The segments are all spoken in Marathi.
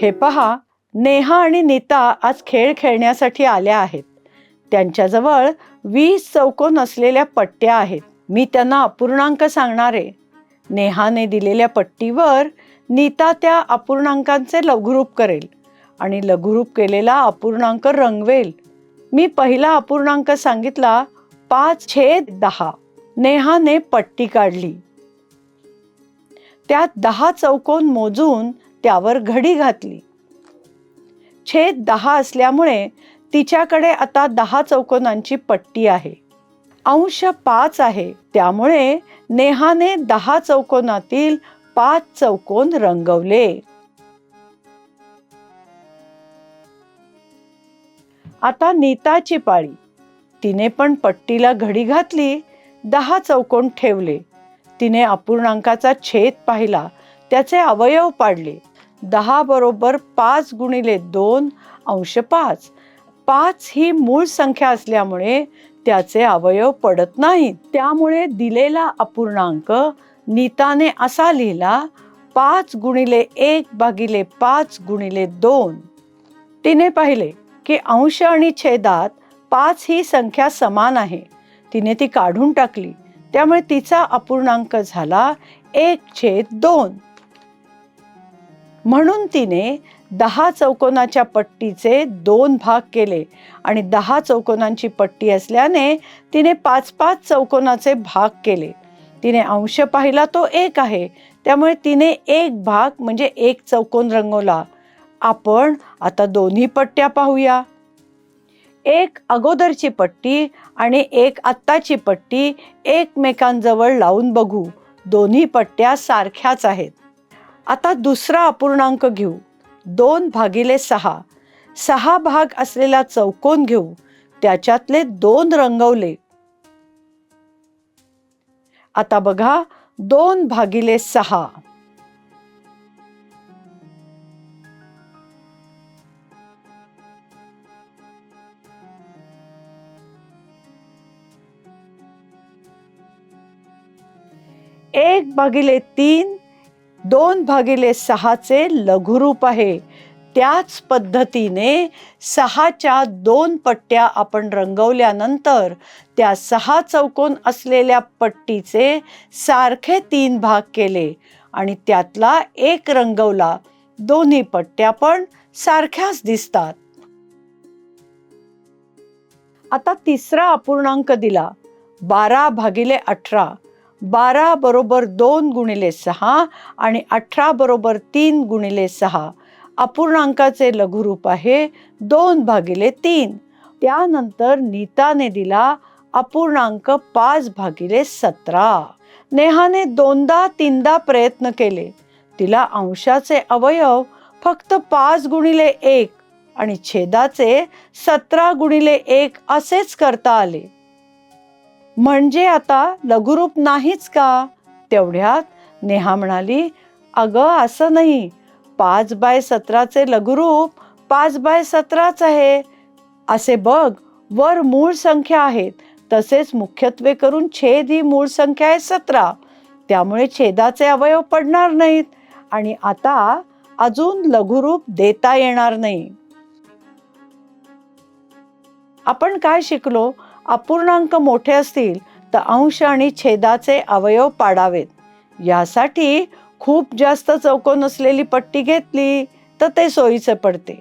हे पहा नेहा आणि नीता आज खेळ खेळण्यासाठी आल्या आहेत. त्यांच्याजवळ वीस चौकोन असलेल्या पट्ट्या आहेत. मी त्यांना अपूर्णांक सांगणार आहे. नेहाने दिलेल्या पट्टीवर नीता त्या अपूर्णांकांचे लघुरूप करेल आणि लघुरूप केलेला अपूर्णांक रंगवेल. मी पहिला अपूर्णांक सांगितला पाच छेद दहा. नेहाने पट्टी काढली. त्यात दहा चौकोन मोजून त्यावर घडी घातली. छेद दहा असल्यामुळे तिच्याकडे आता दहा चौकोनांची पट्टी आहे. अंश पाच आहे. त्यामुळे नेहाने दहा चौकोनातील पाच चौकोन रंगवले. आता नीताची पाळी तिने पण पट्टीला घडी घातली दहा चौकोन ठेवले. तिने अपूर्णांकाचा छेद पाहिला त्याचे अवयव पाडले. दहा बरोबर पाच गुणिले दोन अंश पाच. पाच ही मूळ संख्या असल्यामुळे त्याचे अवयव पडत नाहीत. त्यामुळे दिलेला अपूर्णांक नीताने असा लिहिला पाच गुणिले एक भागिले पाच गुणिले दोन. तिने पाहिले की अंश आणि छेदात पाच ही संख्या समान आहे. तिने ती काढून टाकली. त्यामुळे तिचा अपूर्णांक झाला एक छेद दोन. म्हणून तिने दहा चौकोनाच्या पट्टीचे दोन भाग केले. आणि दहा चौकोनांची पट्टी असल्याने तिने पाच पाच चौकोनाचे भाग केले. तिने अंश पाहिला तो एक आहे. त्यामुळे तिने एक भाग म्हणजे एक चौकोन रंगवला. आपण आता दोन्ही पट्ट्या पाहूया. एक अगोदरची पट्टी आणि एक आत्ताची पट्टी एकमेकांजवळ लावून बघू. दोन्ही पट्ट्या सारख्याच आहेत. आता दुसरा अपूर्णांक घेऊ. दोन भागिले सहा. सहा भाग असलेला चौकोन घेऊ. त्याच्यातले दोन रंगवले. आता बघा दोन भागिले सहा. एक भागिले तीन दोन भागिले सहाचे लघुरूप आहे. त्याच पद्धतीने सहाच्या दोन पट्ट्या आपण रंगवल्यानंतर त्या सहा चौकोन असलेल्या पट्टीचे सारखे तीन भाग केले आणि त्यातला एक रंगवला. दोन्ही पट्ट्या पण सारख्याच दिसतात. आता तिसरा अपूर्णांक दिला. बारा भागिले अठरा. बारा बरोबर दोन गुणिले सहा आणि अठरा बरोबर तीन गुणिले सहा. अपूर्णांकाचे लघुरूप आहे दोन भागिले तीन. त्यानंतर नीताने दिला अपूर्णांक पाच भागिले सतरा. नेहाने दोनदा तीनदा प्रयत्न केले. तिला अंशाचे अवयव फक्त पाच गुणिले एक आणि छेदाचे सतरा गुणिले एक असेच करता आले. म्हणजे आता लघुरूप नाहीच का? तेवढ्यात नेहा म्हणाली अगं असं नाही. पाच बाय सतराचे लघुरूप पाच बाय सतराच आहे. असे बघ वर मूळ संख्या आहेत. तसेच मुख्यत्वे करून छेद ही मूळ संख्या आहे सतरा. त्यामुळे छेदाचे अवयव पडणार नाहीत आणि आता अजून लघुरूप देता येणार नाही. आपण काय शिकलो? अपूर्णांक मोठे असतील तर अंश आणि छेदाचे अवयव पाडावेत. यासाठी खूप जास्त चौकोन असलेली पट्टी घेतली तर ते सोयीचं पडते.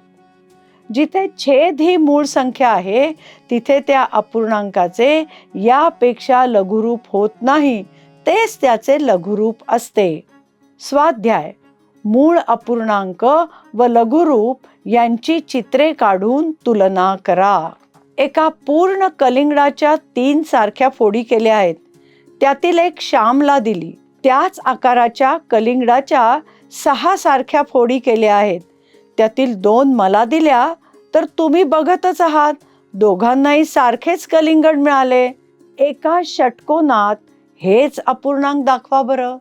जिथे छेद ही मूळ संख्या आहे तिथे त्या अपूर्णांकाचे यापेक्षा लघुरूप होत नाही तेच त्याचे लघुरूप असते. स्वाध्याय. मूळ अपूर्णांक व लघुरूप यांची चित्रे काढून तुलना करा. एका पूर्ण कलिंगडाच्या तीन सारख्या फोडी केल्या आहेत. त्यातील एक श्यामला दिली. त्याच आकाराच्या कलिंगडाच्या सहा सारख्या फोडी केल्या आहेत. त्यातील दोन मला दिल्या तर तुम्ही बघतच आहात. दोघांनाही सारखेच कलिंगड मिळाले. एका षटकोनात हेच अपूर्णांक दाखवा बरं.